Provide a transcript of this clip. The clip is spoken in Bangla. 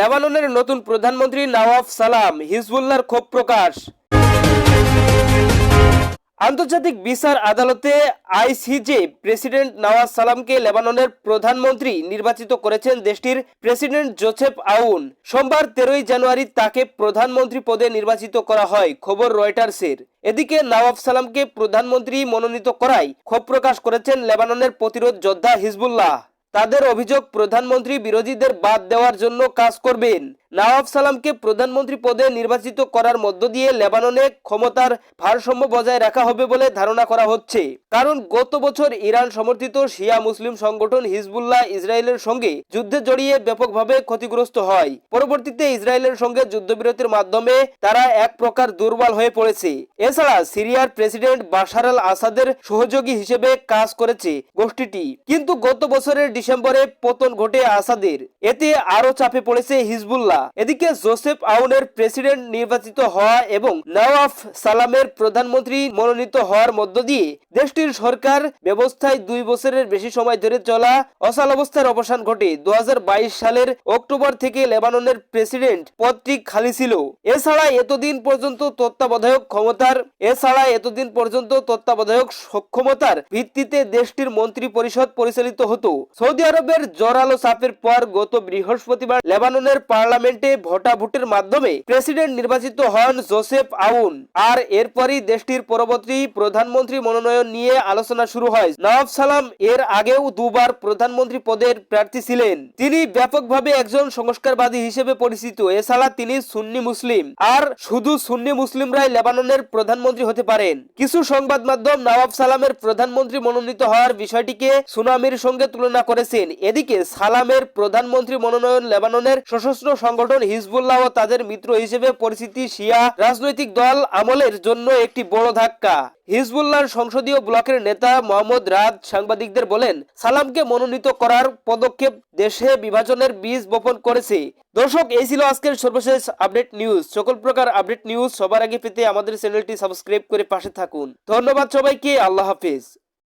লেবাননের নতুন প্রধানমন্ত্রী নওয়াফ সালাম হিজবুল্লাহর ক্ষোভ প্রকাশ। আন্তর্জাতিক বিচার আদালতে আইসিজে প্রেসিডেন্ট নওয়াজ সালামকে লেবাননের প্রধানমন্ত্রী নির্বাচিত করেছেন দেশটির প্রেসিডেন্ট জোসেফ আউন। সোমবার তেরোই জানুয়ারি তাকে প্রধানমন্ত্রী পদে নির্বাচিত করা হয়, খবর রয়টার্সের। এদিকে নওয়াব সালামকে প্রধানমন্ত্রী মনোনীত করায় ক্ষোভ প্রকাশ করেছেন লেবাননের প্রতিরোধ যোদ্ধা হিজবুল্লাহ। তাদের অভিযোগ প্রধানমন্ত্রী বিরোধীদের বাদ দেওয়ার জন্য কাজ করবেন। নওয়াব সালামকে প্রধানমন্ত্রী পদে নির্বাচিত করার মধ্য দিয়ে লেবাননে ক্ষমতার ভারসাম্য বজায় রাখা হবে বলে ধারণা করা হচ্ছে। কারণ গত বছর ইরান সমর্থিত শিয়া মুসলিম সংগঠন হিজবুল্লাহ ইসরায়েলের সঙ্গে যুদ্ধে জড়িয়ে ব্যাপকভাবে ক্ষতিগ্রস্ত হয়। পরবর্তীতে ইসরায়েলের সঙ্গে যুদ্ধবিরতির মাধ্যমে তারা এক প্রকার দুর্বল হয়ে পড়েছে। এছাড়া সিরিয়ার প্রেসিডেন্ট বাশার আল আসাদের সহযোগী হিসেবে কাজ করেছে গোষ্ঠীটি। কিন্তু গত বছরের ডিসেম্বরে পতন ঘটে আসাদের। এতে আরও চাপে পড়েছে হিজবুল্লাহ। এদিকে জোসেফ আউনের প্রেসিডেন্ট নির্বাচিত হওয়া এবং নওয়াফ সালামের প্রধানমন্ত্রী মনোনীত হওয়ার মধ্য দিয়ে দেশটির সরকার ব্যবস্থায় দুই বছরের বেশি সময় ধরে চলা অবস্থার অবসান ঘটে। দু সালের অক্টোবর থেকে লেবাননের প্রেসিডেন্ট পদটি খালি ছিল। এছাড়া এতদিন পর্যন্ত তত্ত্বাবধায়ক ক্ষমতার, এছাড়া এতদিন পর্যন্ত তত্ত্বাবধায়ক সক্ষমতার ভিত্তিতে দেশটির মন্ত্রী পরিষদ পরিচালিত হতো। সৌদি আরবের জোরালো চাপের পর গত বৃহস্পতিবার লেবাননের পার্লামেন্টে ভোটাভুটির মাধ্যমে প্রেসিডেন্ট নির্বাচিত হন জোসেফ আউন। আর এরপরই দেশটির পরবর্তী প্রধানমন্ত্রী মনোনয়ন নিয়ে আলোচনা শুরু হয়। নওয়াব সালাম এর আগেও দুবার প্রধানমন্ত্রী পদের প্রার্থী ছিলেন। তিনি ব্যাপকভাবে একজন সংস্কারবাদী হিসেবে পরিচিত। এছাড়া তিনি সুন্নি মুসলিম। আর শুধু সুন্নি মুসলিমরাই লেবাননের প্রধানমন্ত্রী হতে পারেন। কিছু সংবাদ মাধ্যম নওয়াব সালামের প্রধানমন্ত্রী মনোনীত হওয়ার বিষয়টিকে সুনামির সঙ্গে তুলনা করেছেন। এদিকে সালামের প্রধানমন্ত্রী মনোনয়ন লেবাননের সশস্ত্র সংগঠন হিজবুল্লাহ ও তাদের মিত্র হিসেবে পরিচিতি শিয়া রাজনৈতিক দল আমলের জন্য একটি বড় ধাক্কা। হিজবুল্লাহর সংসদীয় ব্লকের নেতা মোহাম্মদ রাজ সাংবাদিকদের বলেন, সালামকে মনোনীত করার পদক্ষেপ দেশে বিভাজনের বীজ বপন করেছে। দর্শক, এই ছিল আজকের সর্বশেষ আপডেট নিউজ। সকল প্রকার আপডেট নিউজ সবার আগে পেতে আমাদের চ্যানেলটি সাবস্ক্রাইব করে পাশে থাকুন। ধন্যবাদ সবাইকে, আল্লাহ হাফিজ।